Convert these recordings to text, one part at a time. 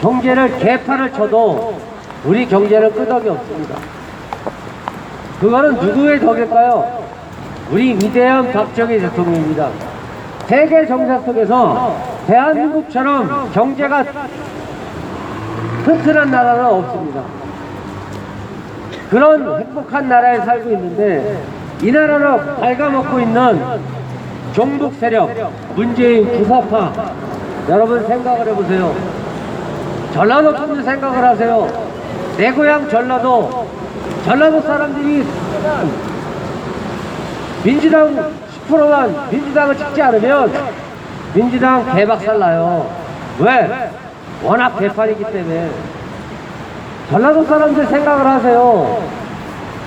경제를 개판을 쳐도 우리 경제는 끄덕이 없습니다. 그거는 누구의 덕일까요? 우리 위대한 박정희 대통령입니다. 세계 정상 속에서 대한민국처럼 경제가 튼튼한 나라는 없습니다. 그런 행복한 나라에 살고 있는데 이 나라를 갉아먹고 있는 종북 세력, 문재인 구사파 여러분 생각을 해보세요. 전라도 분들 생각을 하세요. 내 고향 전라도 전라도 사람들이 민주당 10%만 민주당을 찍지 않으면 민주당 개박살 나요. 왜? 워낙 개판이기 때문에. 전라도 사람들 생각을 하세요.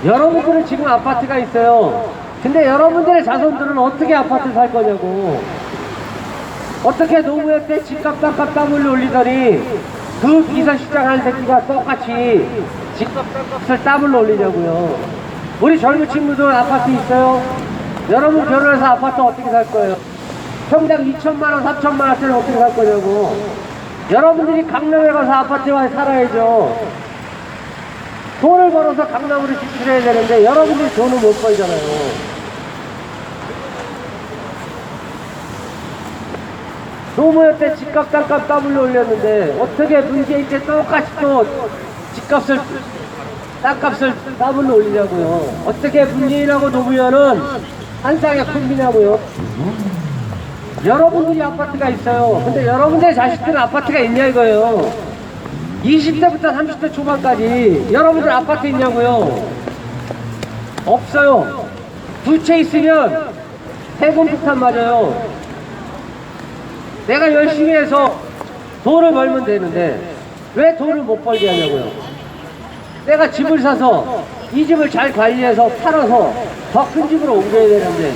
여러분들은 지금 아파트가 있어요. 근데 여러분들의 자손들은 어떻게 아파트 살 거냐고. 어떻게 노무현 때 집값 땅값 땀을 올리더니 그 비서실장 한 새끼가 똑같이 집값 땅값을 땀을 올리냐고요. 우리 젊은 친구들 아파트 있어요? 여러분 결혼해서 아파트 어떻게 살 거예요? 평당 2천만 원, 3천만 원짜리 어떻게 살 거냐고. 여러분들이 강남에 가서 아파트에 살아야죠. 돈을 벌어서 강남으로 지출해야 되는데 여러분들이 돈을 못 벌잖아요. 노무현 때 집값 땅값 더블로 올렸는데 어떻게 문재인 때 똑같이 또 집값을 땅값을 더블로 올리냐고요. 어떻게 문재인하고 노무현은 한 쌍의 콤비냐고요. 여러분들이 아파트가 있어요. 근데 여러분들의 자식들은 아파트가 있냐 이거예요. 20대부터 30대 초반까지 여러분들 아파트 있냐고요? 없어요. 두 채 있으면 세금 폭탄 맞아요. 내가 열심히 해서 돈을 벌면 되는데 왜 돈을 못 벌게 하냐고요? 내가 집을 사서 이 집을 잘 관리해서 팔아서 더 큰 집으로 옮겨야 되는데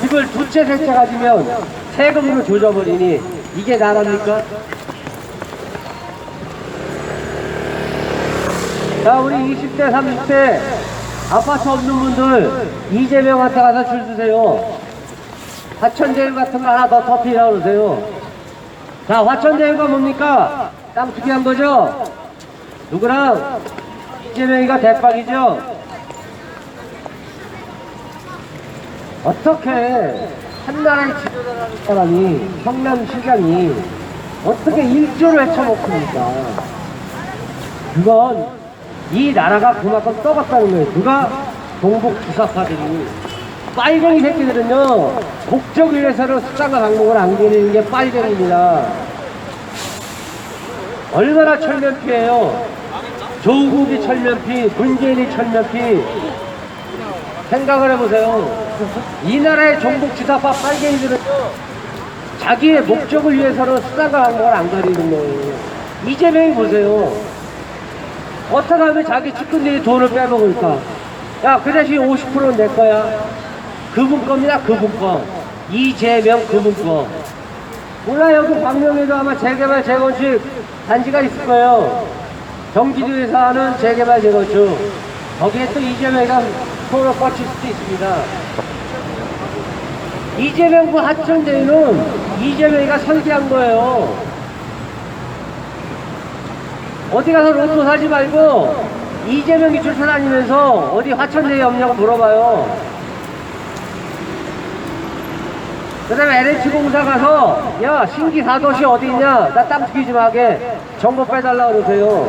집을 두 채, 세 채 가지면 세금으로 조져버리니 이게 나랍니까? 자, 우리 20대, 30대 아파트 없는 분들 이재명한테 가서 줄 서세요. 화천대유 같은 거 하나 더 터트리라고 그러세요. 자, 화천대유가 뭡니까? 땅 투기한 거죠? 누구랑? 이재명이가 대박이죠? 어떻게 한 나라의 지도자라는 사람이 성남시장이 어떻게 일조를 헤쳐먹습니까? 그건 이 나라가 그만큼 썩었다는 거예요. 누가 동북 주사파들이 빨갱이 새끼들은요 국적 위해서는 수단과 방법을 안 기리는 게 빨갱이입니다. 얼마나 철면피예요. 조국이 철면피, 문재인이 철면피. 생각을 해보세요. 이 나라의 종북 주사파 빨갱이들은 자기의 목적을 위해서는 수단과 방법을 안 가리는 거예요. 이재명이 보세요. 어떻게 하면 자기 측근들이 돈을 빼먹을까? 야, 그 대신 50%는 내 거야. 그분 겁니다, 그분 거. 이재명 그분 거. 몰라, 여기 광명에도 아마 재개발, 재건축 단지가 있을 거예요. 경기도에서 하는 재개발, 재건축. 거기에 또 이재명이가 손을 뻗칠 수도 있습니다. 이재명 그 하천대유는 이재명이가 설계한 거예요. 어디 가서 로또 사지 말고 이재명이 쫓아다니면서 어디 화천대유 없냐고 물어봐요. 그 다음에 LH공사 가서 야 신기 사도시 어디 있냐 나땅 투기 좀 하게 정보 빼달라 그러세요.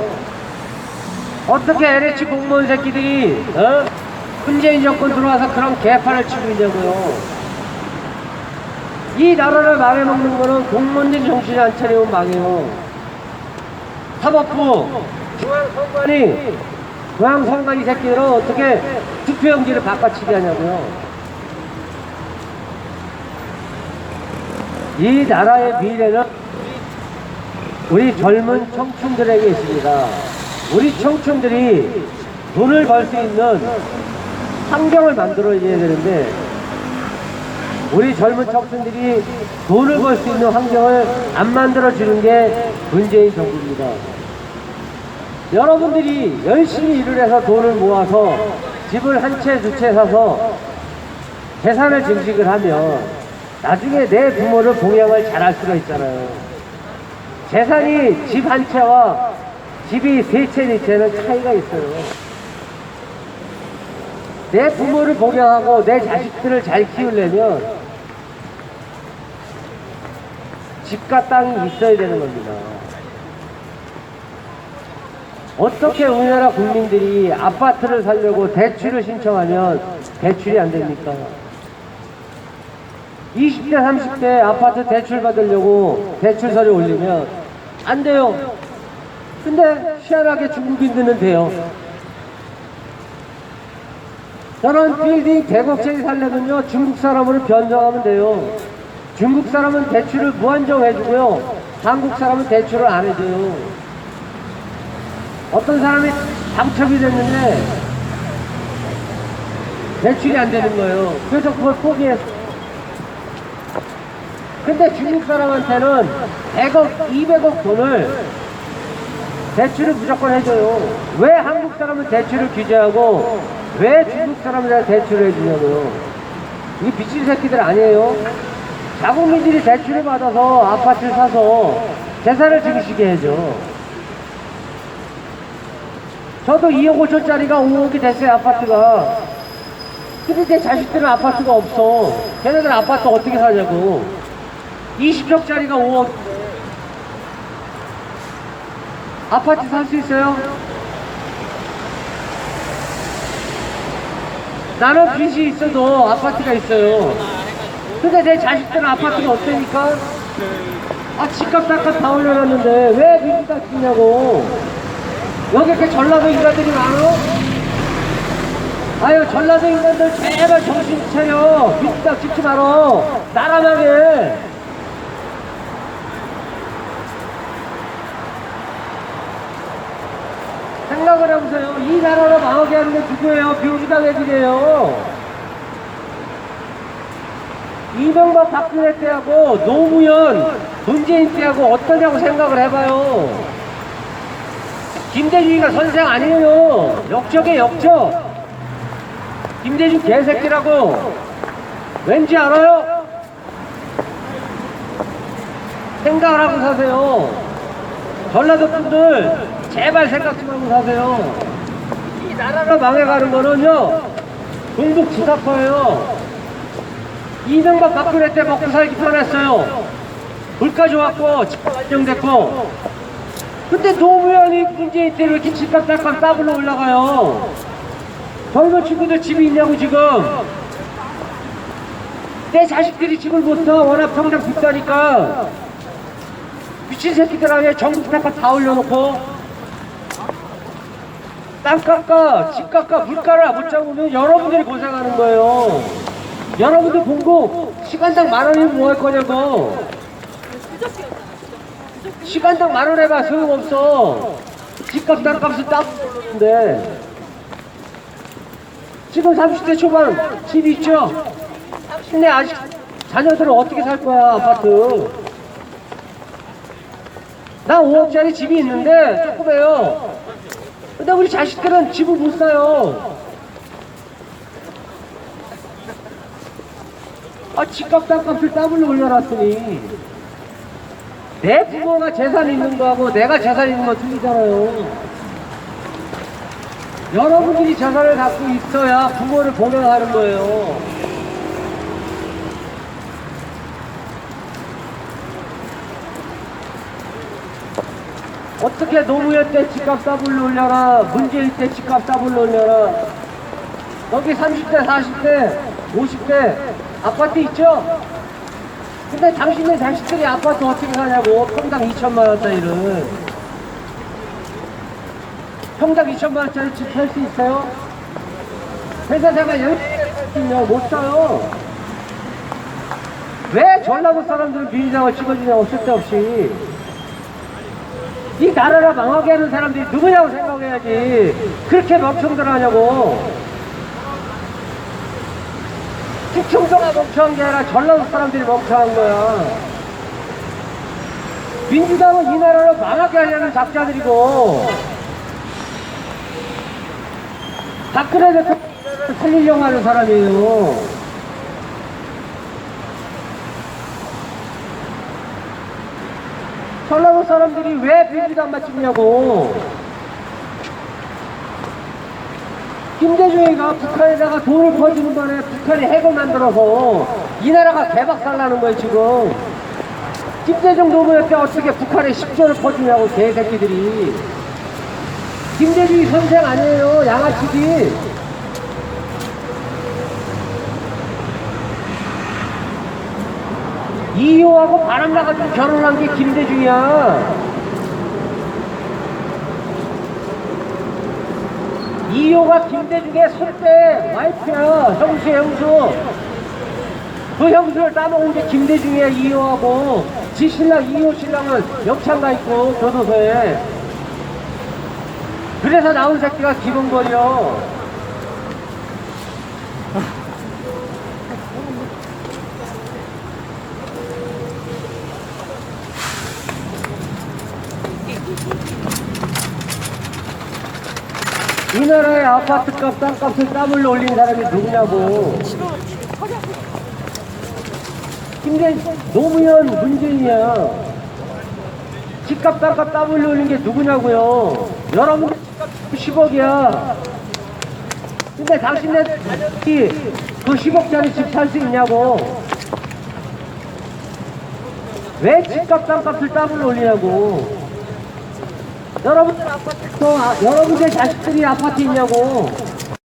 어떻게 LH 공무원 새끼들이 어? 문재인 정권 들어와서 그런 개판을 치고 있냐고요. 이 나라를 망해먹는 거는 공무원들 정신이 안 차리면 망해요. 사법부 중앙선관위 중앙선관위 새끼들은 어떻게 투표용지를 바꿔치기 하냐고요. 이 나라의 미래는 우리 젊은 청춘들에게 있습니다. 우리 청춘들이 돈을 벌 수 있는 환경을 만들어야 되는데 우리 젊은 청춘들이 돈을 벌 수 있는 환경을 안 만들어주는 게 문재인 정부입니다. 여러분들이 열심히 일을 해서 돈을 모아서 집을 한 채, 두 채 사서 재산을 증식을 하면 나중에 내 부모를 봉양을 잘할 수가 있잖아요. 재산이 집 한 채와 집이 세 채, 네 채는 차이가 있어요. 내 부모를 복양하고 내 자식들을 잘 키우려면 집과 땅이 있어야 되는 겁니다. 어떻게 우리나라 국민들이 아파트를 살려고 대출을 신청하면 대출이 안 됩니까? 20대, 30대 아파트 대출 받으려고 대출서를 올리면 안 돼요. 근데 희한하게 중국인들은 돼요. 저는 빌딩 대곡제에 살려면요 중국 사람으로 변정하면 돼요. 중국 사람은 대출을 무한정 해주고요. 한국 사람은 대출을 안 해줘요. 어떤 사람이 당첨이 됐는데 대출이 안 되는 거예요. 그래서 그걸 포기했어요. 근데 중국 사람한테는 100억, 200억 돈을 대출을 무조건 해줘요. 왜 한국 사람은 대출을 규제하고 왜 중국 사람들한테 대출을 해주냐고요. 이 미친 새끼들 아니에요. 자국민들이 대출을 받아서 아파트를 사서 재산을 증식게 해줘. 저도 2억 5천짜리가 5억이 됐어요, 아파트가. 근데 내 자식들은 아파트가 없어. 걔네들 아파트 어떻게 사냐고. 20억짜리가 5억. 아파트 살 수 있어요? 나는 빚이 있어도 아파트가 있어요. 근데 내 자식들은 아파트가 없다니까? 아, 집값 땅값 다 올려놨는데 왜 빚이 다 쓰냐고. 여기 이렇게 전라도 인간들이 많어? 아유, 전라도 인간들 제발 정신 차려. 빚이 딱 짓지 말어. 나라나게. 생각을 해보세요. 이 나라를 망 하게 하는 게 누구예요? 비우주당 애들이에요. 이명박 박근혜 때하고 노무현 문재인 때하고 어떠냐고 생각을 해봐요. 김대중이가 선생 아니에요. 역적에 역적. 김대중 개새끼라고. 왠지 알아요? 생각을 하고 사세요. 전라도 분들 제발 생각 좀 하고 사세요. 이 나라가 망해가는 거는요 동북 주사파예요. 이명박 박근혜 때 먹고 살기 편했어요. 물가 좋았고 집값 안정됐고 근데 노무현이 문재인 때왜 이렇게 집값 잠깐 더블로 올라가요? 젊은 친구들 집이 있냐고 지금 내 자식들이 집을 못사 워낙 평당 비싸니까 미친 새끼들 아니야 전국 다 올려놓고 땅값과 집값과 물가를 못 잡으면 여러분들이 고생하는 거예요. 여러분들 공부 시간당 만 원이면 뭐 할 거냐고. 시간당 만 원 해봐 소용없어. 집값 땅값은 딱 오르는데. 지금 30대 초반 집 있죠? 30대 아직 자녀들은 어떻게 살 거야 아파트? 나 5억짜리 집이 있는데 조그매요. 근데 우리 자식들은 집을 못 사요. 아, 집값 땅값을 더블로 올려놨으니. 내 부모가 재산 있는 거하고 내가 재산 있는 거 틀리잖아요. 여러분들이 재산을 갖고 있어야 부모를 봉양하는 거예요. 어떻게 노무현 때 집값 더블로 올려라 문재인 때 집값 더블로 올려라. 여기 30대 40대 50대 아파트 있죠? 근데 당신네 자식들이 아파트 어떻게 사냐고. 평당 2천만 원짜리를. 평당 2천만 원짜리 집 살 수 있어요? 회사 제가 열심히 못 사요. 왜 전라도 사람들은 비리장을 찍어주냐고 쓸데없이 이 나라를 망하게 하는 사람들이 누구냐고 생각해야지. 그렇게 멍청들 하냐고. 충청도가 멍청한 게 아니라 전라도 사람들이 멍청한 거야. 민주당은 이 나라를 망하게 하려는 작자들이고, 박근혜 대통령을 살리려고 하는 사람이에요. 전라도 사람들이 왜 민주당만 찍냐고. 김대중이가 북한에다가 돈을 퍼주는 거에 북한이 핵을 만들어서 이 나라가 개박살 나는 거예요, 지금. 김대중 노무현 때 어떻게 북한에 10조를 퍼주냐고, 개새끼들이. 김대중이 선생 아니에요, 양아치기. 이효하고 바람 나가지고 결혼한 게 김대중이야. 이효가 김대중의 손때 와이프야, 형수야, 형수. 그 형수를 따먹은 게 김대중이야, 이효하고. 지 신랑, 이효 신랑은 역창 가 있고, 교도소에. 그래서 나온 새끼가 기본거려. 이 나라의 아파트값, 땅값을 땀을 올린 사람이 누구냐고. 김대 노무현 문재인이야. 집값, 땅값 땀을 올린 게 누구냐고요. 여러분 집값 10억이야. 근데 당신네 그 10억짜리 집 살 수 있냐고. 왜 집값, 땅값을 땀을 올리냐고. 여러분들 아파트, 또 아- 여러분들 자식들이 아파트 있냐고.